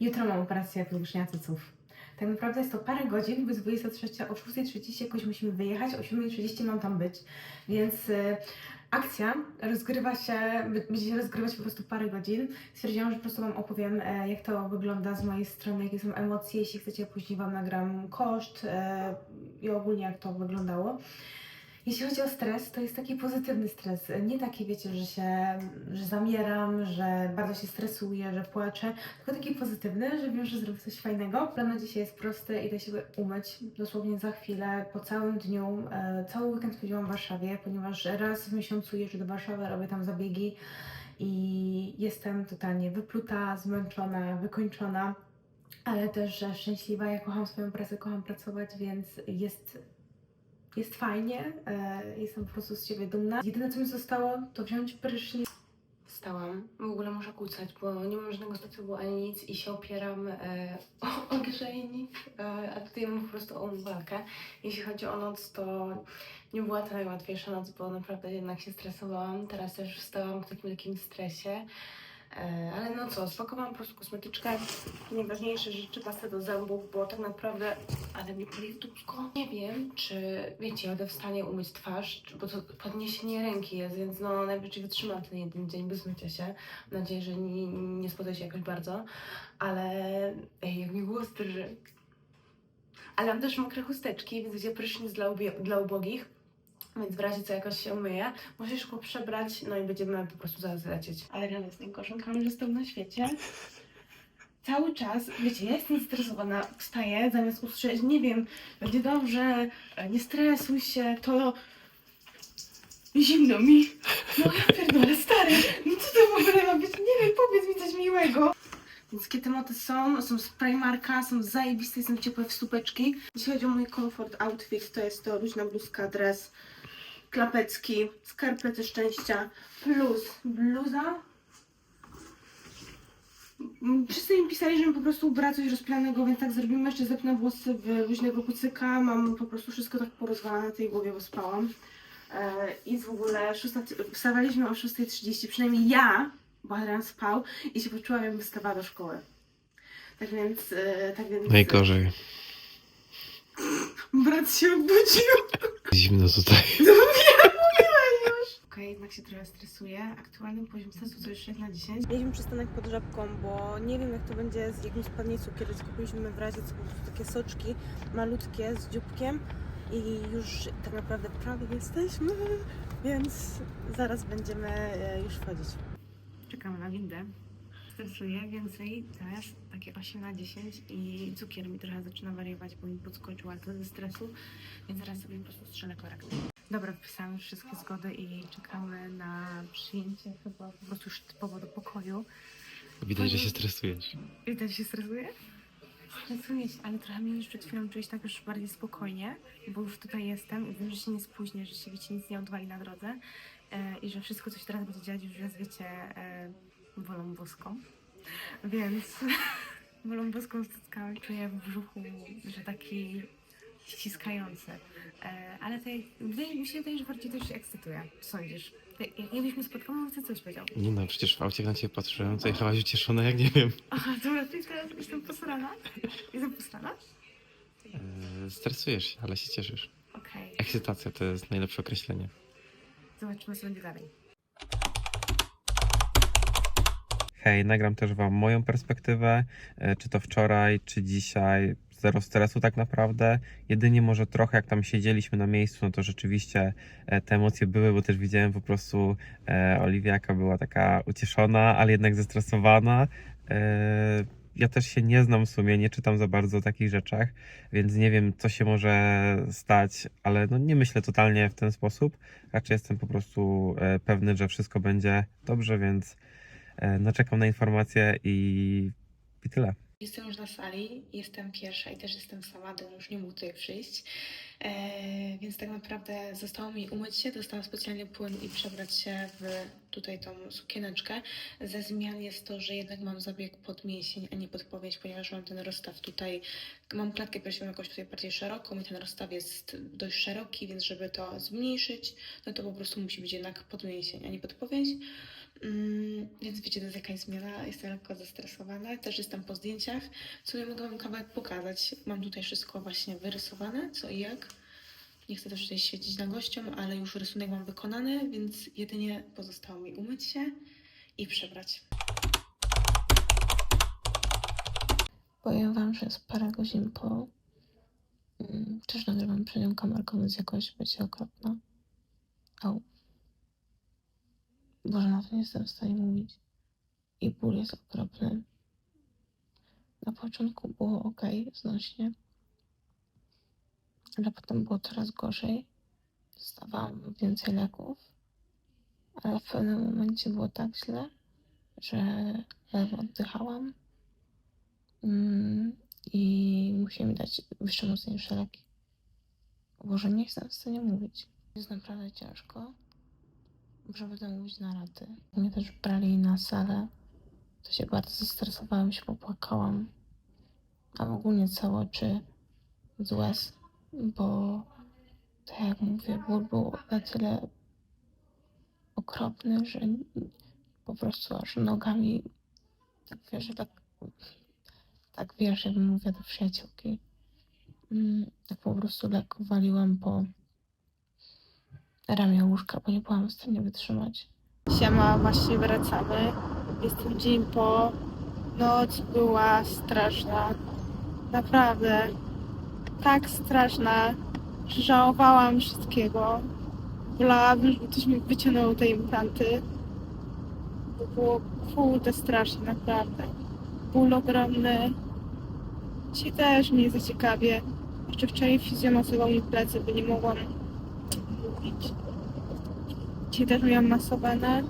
Jutro mam operację wyleczenia cyców. Tak naprawdę jest to parę godzin, bo jest 23, o 6.30 jakoś musimy wyjechać, o 7.30 mam tam być. Więc y, akcja rozgrywa się, będzie się rozgrywać po prostu parę godzin. Stwierdziłam, że po prostu Wam opowiem, e, jak to wygląda z mojej strony, jakie są emocje. Jeśli chcecie, później Wam nagram koszt e, i ogólnie jak to wyglądało. Jeśli chodzi o stres, to jest taki pozytywny stres. Nie taki, wiecie, że się, że zamieram, że bardzo się stresuję, że płaczę, tylko taki pozytywny, że wiem, że zrobię coś fajnego. Plan dzisiaj jest prosty, idę się umyć dosłownie za chwilę, po całym dniu. E, cały weekend spędziłam w Warszawie, ponieważ raz w miesiącu jeżdżę do Warszawy, robię tam zabiegi i jestem totalnie wypluta, zmęczona, wykończona. Ale też że szczęśliwa, ja kocham swoją pracę, kocham pracować, więc jest jest fajnie, e, jestem po prostu z siebie dumna. Jedyne co mi zostało, to wziąć prysznic. Wstałam, w ogóle muszę kucać, bo nie mam żadnego sposobu ani nic i się opieram e, o, o grzejnik, e, a tutaj mam po prostu o umywalkę. Jeśli chodzi o noc, to nie była to najłatwiejsza noc, bo naprawdę jednak się stresowałam. Teraz też wstałam w takim takim stresie. E, ale no co, spakowałam po prostu kosmetyczkę, najważniejsze rzeczy, pastę do zębów, bo tak naprawdę, ale mi dupsko. Nie wiem, czy, wiecie, będę w stanie umyć twarz, bo to podniesienie ręki jest, więc no najwyżej wytrzymam ten jeden dzień bez mycia się. Mam nadzieję, że nie, nie spodzę się jakoś bardzo, ale ej, jak mi głos drży. Ale mam też mokre chusteczki, więc będzie prysznic dla, dla ubogich. Więc w razie co jakoś się umyję, muszę szybko przebrać, no i będziemy po prostu zaraz lecieć. Ren jest najgorszym kamerzystą na świecie. Cały czas, wiecie, ja jestem stresowana, wstaję, zamiast usłyszeć, nie wiem, będzie dobrze, e, nie stresuj się, to zimno mi. No ja pierdolę, stary, no co to w ogóle ma być? Nie wiem, powiedz mi coś miłego. Więc jakie tematy są? Są z Primarka, są zajebiste, są ciepłe w stupeczki. Jeśli chodzi o mój comfort outfit, to jest to luźna bluzka, dres, klapecki, skarpety szczęścia, plus bluza. Wszyscy mi pisali, żebym po prostu ubrała coś rozpianego, więc tak zrobimy. Jeszcze zepnę włosy w luźnego kucyka. Mam po prostu wszystko tak porozwalane na tej głowie, bo spałam. E, I w ogóle szósta, wstawaliśmy o 6.30, przynajmniej ja, bo Adrian spał i się poczułam, jakbym wstawała do szkoły. Tak więc, e, tak więc... Najgorzej. Brat się obudził. Zimno tutaj. Okej, jednak się trochę stresuję. Aktualny poziom stresu to już 6 na 10. Mieliśmy przystanek pod żabką, bo nie wiem jak to będzie z jakimś spadnie cukier, kupiliśmy w razie co po prostu takie soczki malutkie z dzióbkiem i już tak naprawdę prawie jesteśmy, więc zaraz będziemy e, już wchodzić. Czekamy na windę. Stresuję więcej, teraz takie 8 na 10 i cukier mi trochę zaczyna wariować, bo mi podskoczył, ale to ze stresu, więc zaraz sobie po prostu strzelę korektę. Dobra, wpisałam już wszystkie zgody i czekamy na przyjęcie chyba po prostu już typowo do pokoju. Widać, że się stresujesz. Widać, się stresuje? Stresuję się, ale trochę mnie już przed chwilą się tak już bardziej spokojnie, bo już tutaj jestem i wiem, że się nie spóźnię, że się wiecie, nic nie odwali na drodze e, i że wszystko, co się teraz będzie dziać, już jest, wiecie, e, wolą boską. Więc wolą boską styskałam, czuję w brzuchu, że taki ściskający. E, ale to, wydaje mi się, że bardziej też ekscytuje. Sądzisz? Jak jakbyśmy spotkali, to coś powiedział. Nie no, przecież w aucie na ciebie patrzyłem, to jechałaś ucieszona jak nie wiem. Aha, dobra, czyli teraz jestem posrana? Jestem posrana? Eee, stresujesz się, ale się cieszysz. Okej, Ekscytacja to jest najlepsze określenie. zobaczymy co będzie dalej. Hej, nagram też Wam moją perspektywę, e, czy to wczoraj, czy dzisiaj. Zero stresu tak naprawdę. Jedynie może trochę jak tam siedzieliśmy na miejscu, no to rzeczywiście e, te emocje były, bo też widziałem po prostu e, Oliwiaka była taka ucieszona, ale jednak zestresowana. E, ja też się nie znam w sumie, nie czytam za bardzo o takich rzeczach, więc nie wiem, co się może stać, ale no nie myślę totalnie w ten sposób. Raczej jestem po prostu e, pewny, że wszystko będzie dobrze, więc No czekam na informacje i, i tyle. Jestem już na sali, jestem pierwsza i też jestem sama, Don już nie mógł tutaj przyjść. E, więc tak naprawdę zostało mi umyć się, dostałam specjalnie płyn i przebrać się w tutaj tą sukieneczkę. Ze zmian jest to, że jednak mam zabieg pod mięsień, a nie pod powieć, ponieważ mam ten rozstaw tutaj, mam klatkę piersiową jakoś tutaj bardziej szeroką i ten rozstaw jest dość szeroki, więc żeby to zmniejszyć, no to po prostu musi być jednak pod mięsień, a nie pod powięź. Mm, więc wiecie, to jest jakaś zmiana. Jestem lekko zestresowana. Też jestem po zdjęciach. W sumie mogę wam kawałek pokazać. Mam tutaj wszystko właśnie wyrysowane, co i jak. Nie chcę też tutaj świecić na gościom, ale już rysunek mam wykonany, więc jedynie pozostało mi umyć się i przebrać. Powiem wam, że jest parę godzin po... Mm, też nagrywam przed nią kamerką, więc jakoś będzie okropna. Au. Boże, na to nie jestem w stanie mówić. I ból jest okropny. Na początku było ok, znośnie. Ale potem było coraz gorzej. Dostawałam więcej leków. Ale w pewnym momencie było tak źle, że ledwo oddychałam. Mm, I musieli dać jeszcze mocniejsze leki. Boże, nie jestem w stanie mówić. Jest naprawdę ciężko że będę mówić na raty. Mnie też brali na salę. To się bardzo zestresowałam, się popłakałam. A ogólnie całe oczy z łez, bo tak jak mówię, ból był na tyle okropny, że po prostu aż nogami tak wiesz, tak, tak wiesz, jakbym mówiła do przyjaciółki. Mm, Tak po prostu lekko waliłam po ramię łóżka, bo nie byłam w stanie wytrzymać. Siema, właśnie wracamy. Jest to dzień po. Noc była straszna. Naprawdę. Tak straszna, żałowałam wszystkiego. Wolałabym, żeby ktoś mi wyciągnął te implanty. Bo było kurde strasznie, naprawdę. Ból ogromny. Dzisiaj też mnie za ciekawie. Jeszcze wczoraj fizjomasował mi plecy, bo nie mogłam. Dzisiaj też miałam masowane.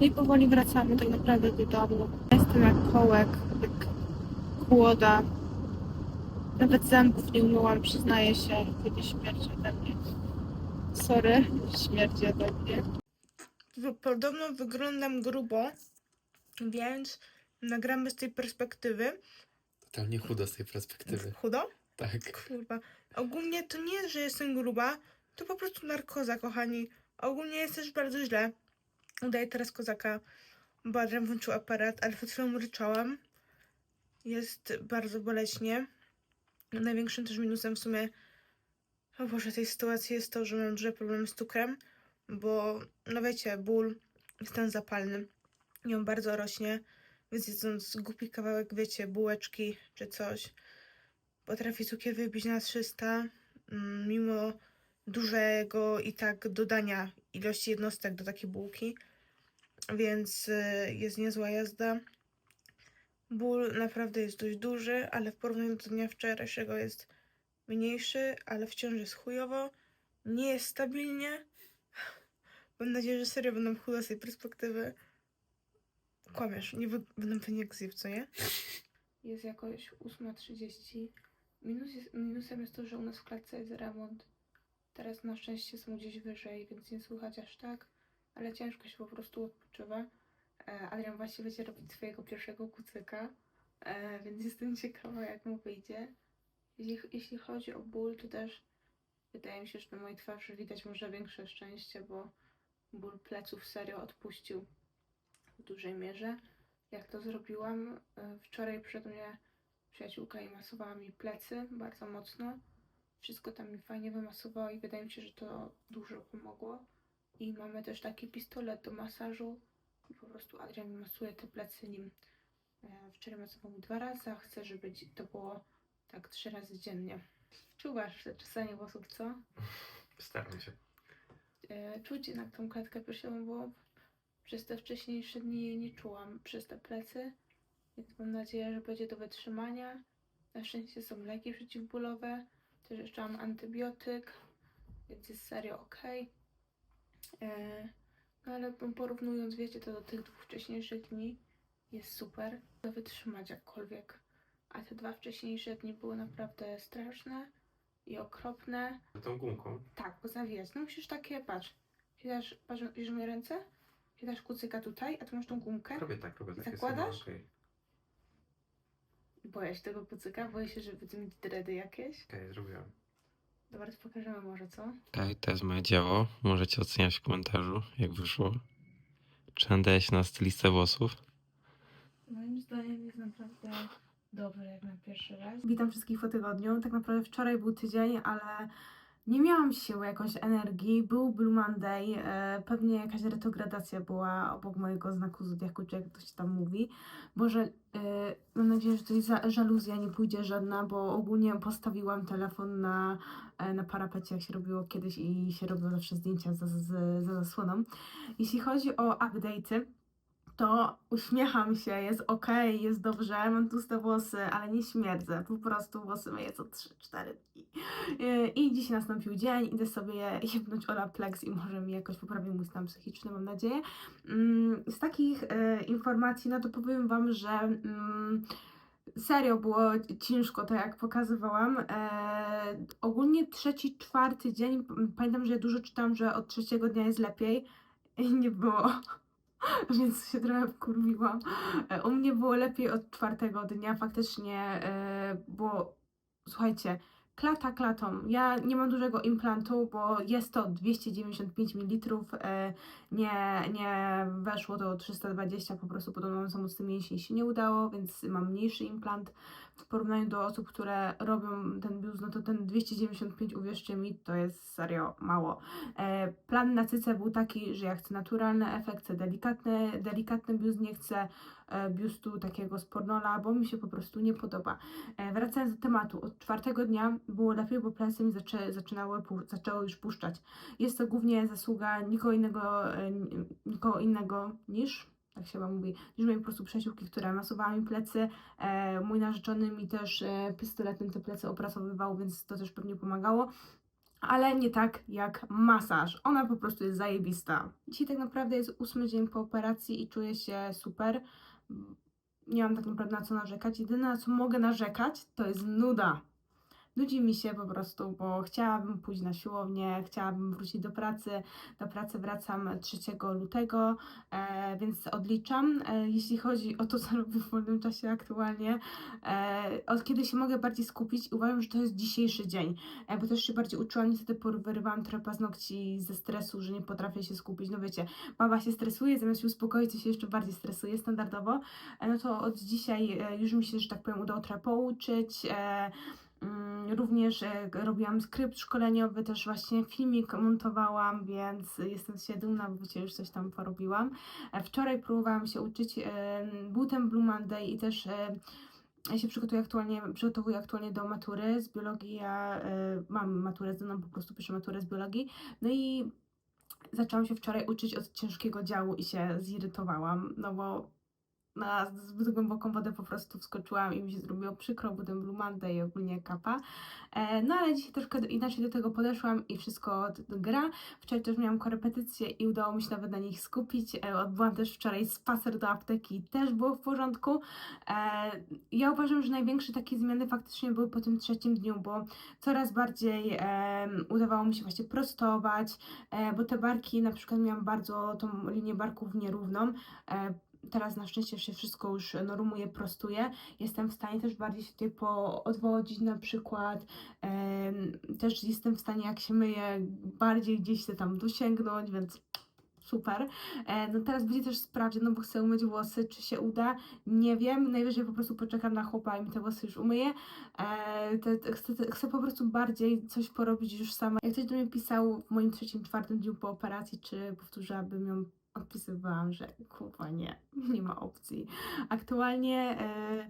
No i powoli wracamy tak naprawdę do domu. Jestem jak kołek, jak kłoda. Nawet zębów nie umyłam, przyznaję się, kiedy śmierci ode mnie. Sorry, śmierci ode mnie. Podobno wyglądam grubo, więc nagramy z tej perspektywy. Totalnie chudo z tej perspektywy. Chudo? Tak. Kurwa. Ogólnie to nie, jest, że jestem gruba, to po prostu narkoza, kochani. Ogólnie jest też bardzo źle. Udaję teraz kozaka, bo Adrian włączył aparat, ale przed chwilą ryczałam. Jest bardzo boleśnie. Największym też minusem w sumie o Boże, tej sytuacji jest to, że mam duże problemy z cukrem, bo no wiecie, ból, stan zapalny i on bardzo rośnie, więc jedząc głupi kawałek, wiecie, bułeczki czy coś, potrafi cukier wybić na 300, mm, mimo dużego i tak dodania ilości jednostek do takiej bułki, więc y, jest niezła jazda. Ból naprawdę jest dość duży, ale w porównaniu do dnia wczorajszego jest mniejszy, ale wciąż jest chujowo. Nie jest stabilnie. Mam nadzieję, że serio będą chude z tej perspektywy. Kłamiesz, nie będą to nie zjew, co nie? Jest jakoś 8.30. Minus jest, minusem jest to, że u nas w klatce jest remont. Teraz na szczęście są gdzieś wyżej, więc nie słychać aż tak, ale ciężko się po prostu odpoczywa. E, Adrian właśnie będzie robić swojego pierwszego kucyka, e, więc jestem ciekawa, jak mu wyjdzie. Jeśli, jeśli chodzi o ból, to też wydaje mi się, że na mojej twarzy widać może większe szczęście, bo ból pleców serio odpuścił w dużej mierze. Jak to zrobiłam, e, wczoraj przed mnie przyjaciółka i masowała mi plecy bardzo mocno. Wszystko tam mi fajnie wymasowało i wydaje mi się, że to dużo pomogło. I mamy też taki pistolet do masażu. I po prostu Adrian mi masuje te plecy nim. E, Wczoraj masował mi dwa razy, a chcę, żeby to było tak trzy razy dziennie. Czuwasz te czesanie włosów, co? Staram się. E, Czuć jednak tą klatkę piersiową, bo przez te wcześniejsze dni jej nie czułam, przez te plecy. Więc mam nadzieję, że będzie do wytrzymania. Na szczęście są leki przeciwbólowe. Też jeszcze mam antybiotyk, więc jest serio ok. E, no ale porównując, wiecie, to do tych dwóch wcześniejszych dni jest super. Do wytrzymać jakkolwiek. A te dwa wcześniejsze dni były naprawdę straszne i okropne. Tą gumką. Tak, bo zawijać. No musisz takie, patrz. Patrz, bierzesz moje ręce, siadasz kucyka tutaj, a tu masz tą gumkę. Robię tak, robię tak. jest Zakładasz? Boję się tego kucyka, boję się, że będę mieć dredy jakieś. okay, zrobiłem. Dobra, to pokażemy może, co? Okej, to jest moje dzieło. Możecie oceniać w komentarzu, jak wyszło. Czy nadaje się na stylistę włosów? Moim zdaniem jest naprawdę dobry jak na pierwszy raz. Witam wszystkich po tygodniu. Tak naprawdę wczoraj był tydzień, ale nie miałam siły, jakąś energii. Był Blue Monday, e, pewnie jakaś retrogradacja była obok mojego znaku zodiaku, czy jak to się tam mówi. Boże, e, mam nadzieję, że tutaj żaluzja nie pójdzie żadna, bo ogólnie postawiłam telefon na, e, na parapecie, jak się robiło kiedyś i się robiło zawsze zdjęcia za, za, za zasłoną. Jeśli chodzi o update'y, to uśmiecham się, jest ok, jest dobrze, mam tłuste włosy, ale nie śmierdzę, po prostu włosy myję co 3-4 dni. I dzisiaj nastąpił dzień, idę sobie jebnąć Olaplex i może mi jakoś poprawi mój stan psychiczny, mam nadzieję. Mm, Z takich e, informacji, no to powiem Wam, że mm, serio było ciężko, tak jak pokazywałam. E, ogólnie trzeci, czwarty dzień, pamiętam, że ja dużo czytałam, że od trzeciego dnia jest lepiej i nie było więc się trochę wkurwiłam. E, U mnie było lepiej od czwartego dnia, faktycznie, e, bo słuchajcie, klata klatą. Ja nie mam dużego implantu, bo jest to 295 ml. e, Nie, nie weszło do 320, po prostu podobno samo z tym mięśni się nie udało, więc mam mniejszy implant. W porównaniu do osób, które robią ten biust, no to ten 295, uwierzcie mi, to jest serio mało. E, Plan na cyce był taki, że ja chcę naturalny efekt, chcę delikatny, delikatny biust, nie chcę e, biustu takiego z pornola, bo mi się po prostu nie podoba. E, Wracając do tematu, od czwartego dnia było lepiej, bo plecy mi zaczę, zaczynały, zaczęły już puszczać. Jest to głównie zasługa nikogo innego, e, ni- nikogo innego niż, tak się chyba mówi, mojej po prostu przyjaciółki, która masowała mi plecy. E, mój narzeczony mi też e, pistoletem te plecy opracowywał, więc to też pewnie pomagało ale nie tak jak masaż. Ona po prostu jest zajebista. Dzisiaj tak naprawdę jest ósmy dzień po operacji i czuję się super. Nie mam tak naprawdę na co narzekać. Jedyne na co mogę narzekać to jest nuda. Nudzi mi się po prostu, bo chciałabym pójść na siłownię, chciałabym wrócić do pracy. Do pracy wracam 3 lutego, e, więc odliczam. E, jeśli chodzi o to, co robię w wolnym czasie aktualnie, e, od kiedy się mogę bardziej skupić, uważam, że to jest dzisiejszy dzień bo też się bardziej uczyłam, niestety porwyrywałam trochę paznokci ze stresu, że nie potrafię się skupić. No wiecie, baba się stresuje, zamiast się uspokoić, to się jeszcze bardziej stresuje standardowo. No to od dzisiaj już mi się, że tak powiem, udało trochę pouczyć. Mm, Również e, robiłam skrypt szkoleniowy, też właśnie filmik montowałam, więc jestem siebie dumna, bo już coś tam porobiłam. E, Wczoraj próbowałam się uczyć, e, był ten Blue Monday i też ja się przygotowuję aktualnie, przygotowuję aktualnie do matury z biologii. Ja mam maturę zdaną, po prostu piszę maturę z biologii. No i zaczęłam się wczoraj uczyć od ciężkiego działu i się zirytowałam, no bo na zbyt głęboką wodę po prostu wskoczyłam i mi się zrobiło przykro, bo ten Blue Monday i ogólnie kapa. E, no ale dzisiaj troszkę inaczej do tego podeszłam i wszystko gra. Wczoraj też miałam korepetycje i udało mi się nawet na nich skupić. E, odbyłam też wczoraj spacer do apteki i też było w porządku. E, ja uważam, że największe takie zmiany faktycznie były po tym trzecim dniu, bo coraz bardziej em, udawało mi się właśnie prostować, e, bo te barki, na przykład miałam bardzo tą linię barków nierówną. E, Teraz na szczęście się wszystko już normuje, prostuje. Jestem w stanie też bardziej się tutaj poodwodzić na przykład. Też jestem w stanie, jak się myję, bardziej gdzieś się tam dosięgnąć, więc super. E, no teraz będzie też sprawdzić, no bo chcę umyć włosy, czy się uda. Nie wiem, najwyżej po prostu poczekam na chłopa i mi te włosy już umyje. E, chcę, chcę po prostu bardziej coś porobić już sama. Jak ktoś do mnie pisał w moim trzecim, czwartym dniu po operacji, czy powtórzyłabym ją, odpisywałam, że kurwa nie, nie ma opcji. Aktualnie e,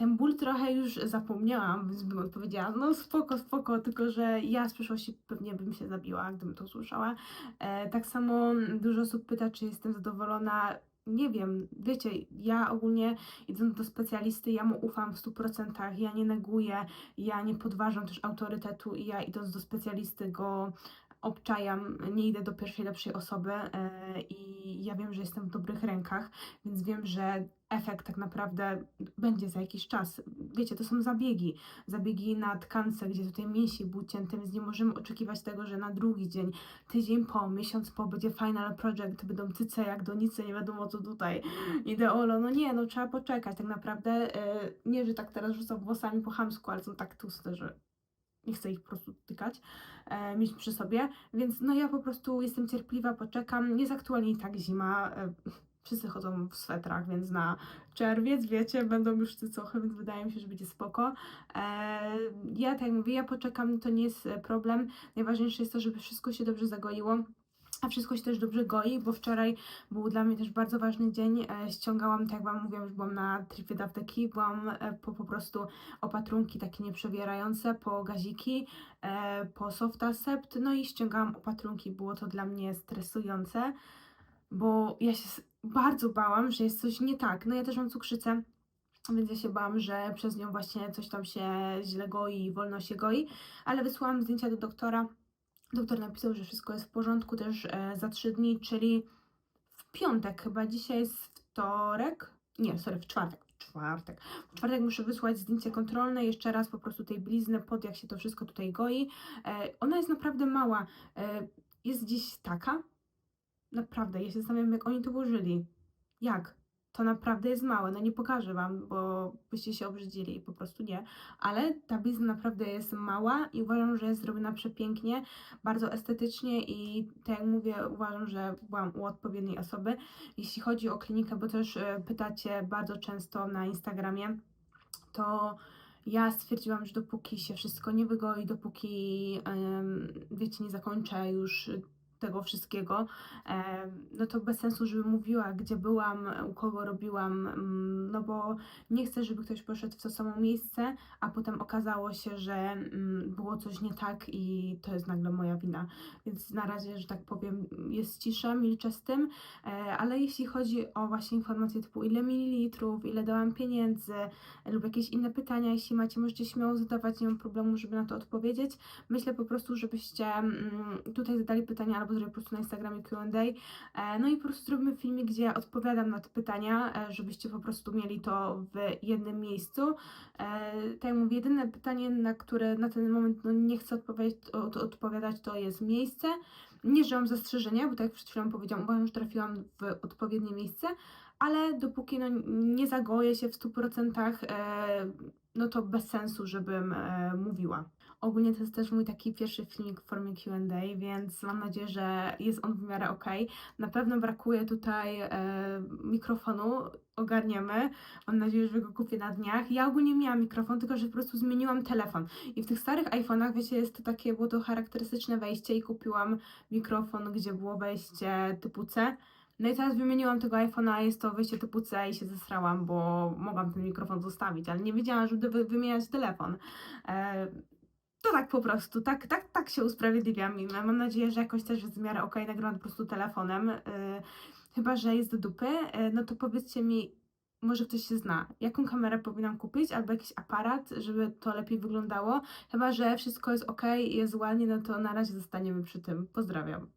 ten ból trochę już zapomniałam, więc bym odpowiedziała, no spoko, spoko, tylko że ja z przeszłości pewnie bym się zabiła, gdybym to usłyszała. E, tak samo dużo osób pyta, czy jestem zadowolona. Nie wiem, wiecie, ja ogólnie idąc do specjalisty, ja mu ufam w 100%, ja nie neguję, ja nie podważam też autorytetu i ja idąc do specjalisty go obczajam, nie idę do pierwszej lepszej osoby e, i ja wiem, że jestem w dobrych rękach, więc wiem, że efekt tak naprawdę będzie za jakiś czas. Wiecie, to są zabiegi, zabiegi na tkance, gdzie tutaj mięsień był cięty, więc nie możemy oczekiwać tego, że na drugi dzień, tydzień po, miesiąc po będzie final project, będą cyce jak donice, nie wiadomo co tutaj, ideolo, no nie, no trzeba poczekać, tak naprawdę, e, nie, że tak teraz rzucam włosami po chamsku, ale są tak tłuste, że nie chcę ich po prostu dotykać, e, mieć przy sobie, więc no ja po prostu jestem cierpliwa, poczekam, jest aktualnie i tak zima, e, wszyscy chodzą w swetrach, więc na czerwiec, wiecie, będą już cycochy, więc wydaje mi się, że będzie spoko. E, ja tak jak mówię, ja poczekam, to nie jest problem. Najważniejsze jest to, żeby wszystko się dobrze zagoiło. A wszystko się też dobrze goi, bo wczoraj był dla mnie też bardzo ważny dzień. E, ściągałam, tak jak Wam mówiłam, już byłam na tripie do apteki, byłam e, po, po prostu opatrunki takie nieprzewierające, po gaziki, e, po softasept, no i ściągałam opatrunki. Było to dla mnie stresujące, bo ja się bardzo bałam, że jest coś nie tak. No ja też mam cukrzycę. Więc ja się bałam, że przez nią właśnie coś tam się źle goi i wolno się goi, ale wysłałam zdjęcia do doktora. Doktor napisał, że wszystko jest w porządku też e, za trzy dni, czyli w piątek chyba. Dzisiaj jest wtorek. Nie, sorry, w czwartek. W czwartek. W czwartek muszę wysłać zdjęcie kontrolne, jeszcze raz po prostu tej blizny pod, jak się to wszystko tutaj goi. E, ona jest naprawdę mała. E, jest gdzieś taka. Naprawdę, ja się zastanawiam, jak oni to ułożyli. Jak? To naprawdę jest małe. No nie pokażę Wam, bo byście się obrzydzili i po prostu nie. Ale ta blizna naprawdę jest mała i uważam, że jest zrobiona przepięknie, bardzo estetycznie i tak jak mówię, uważam, że byłam u odpowiedniej osoby. Jeśli chodzi o klinikę, bo też e, pytacie bardzo często na Instagramie, to ja stwierdziłam, że dopóki się wszystko nie wygoi, dopóki, wiecie, nie zakończę już tego wszystkiego, no to bez sensu, żebym mówiła, gdzie byłam, u kogo robiłam, mm, no bo nie chcę, żeby ktoś poszedł w to samo miejsce, a potem okazało się, że mm, było coś nie tak i to jest nagle moja wina. Więc na razie, że tak powiem, jest cisza, milczę z tym, e, ale jeśli chodzi o właśnie informacje typu ile mililitrów, ile dałam pieniędzy, lub jakieś inne pytania, jeśli macie, możecie śmiało zadawać, nie mam problemu, żeby na to odpowiedzieć. Myślę po prostu, żebyście mm, tutaj zadali pytania albo zrobię po prostu na Instagramie Q&A. E, No i po prostu zrobimy filmik, gdzie odpowiadam na te pytania, e, żebyście po prostu mieli to w jednym miejscu. E, Tak jak mówię, jedyne pytanie, na które na ten moment no, nie chcę odpowiedzieć, od, odpowiadać, to jest miejsce. Nie, że mam zastrzeżenia, bo tak jak przed chwilą powiedziałam, uważam, że trafiłam w odpowiednie miejsce, ale dopóki no, nie zagoję się w 100%, e, no to bez sensu, żebym e, mówiła. Ogólnie to jest też mój taki pierwszy filmik w formie Q&A, więc mam nadzieję, że jest on w miarę ok. Na pewno brakuje tutaj e, mikrofonu, ogarniemy. Mam nadzieję, że go kupię na dniach. Ja ogólnie miałam mikrofon, tylko że po prostu zmieniłam telefon. I w tych starych iPhone'ach, wiecie, jest to takie, było to charakterystyczne wejście i kupiłam mikrofon, gdzie było wejście typu C. No i teraz wymieniłam tego iPhone'a, jest to wyjście typu C i się zesrałam, bo mogłam ten mikrofon zostawić, ale nie wiedziałam, żeby wy- wymieniać telefon. E, to tak po prostu, tak, tak, tak się usprawiedliwiam i mam nadzieję, że jakoś też jest w miarę okej, nagrywam po prostu telefonem. E, chyba, że jest do dupy, e, no to powiedzcie mi, może ktoś się zna, jaką kamerę powinnam kupić, albo jakiś aparat, żeby to lepiej wyglądało. Chyba, że wszystko jest ok i jest ładnie, no to na razie zostaniemy przy tym. Pozdrawiam.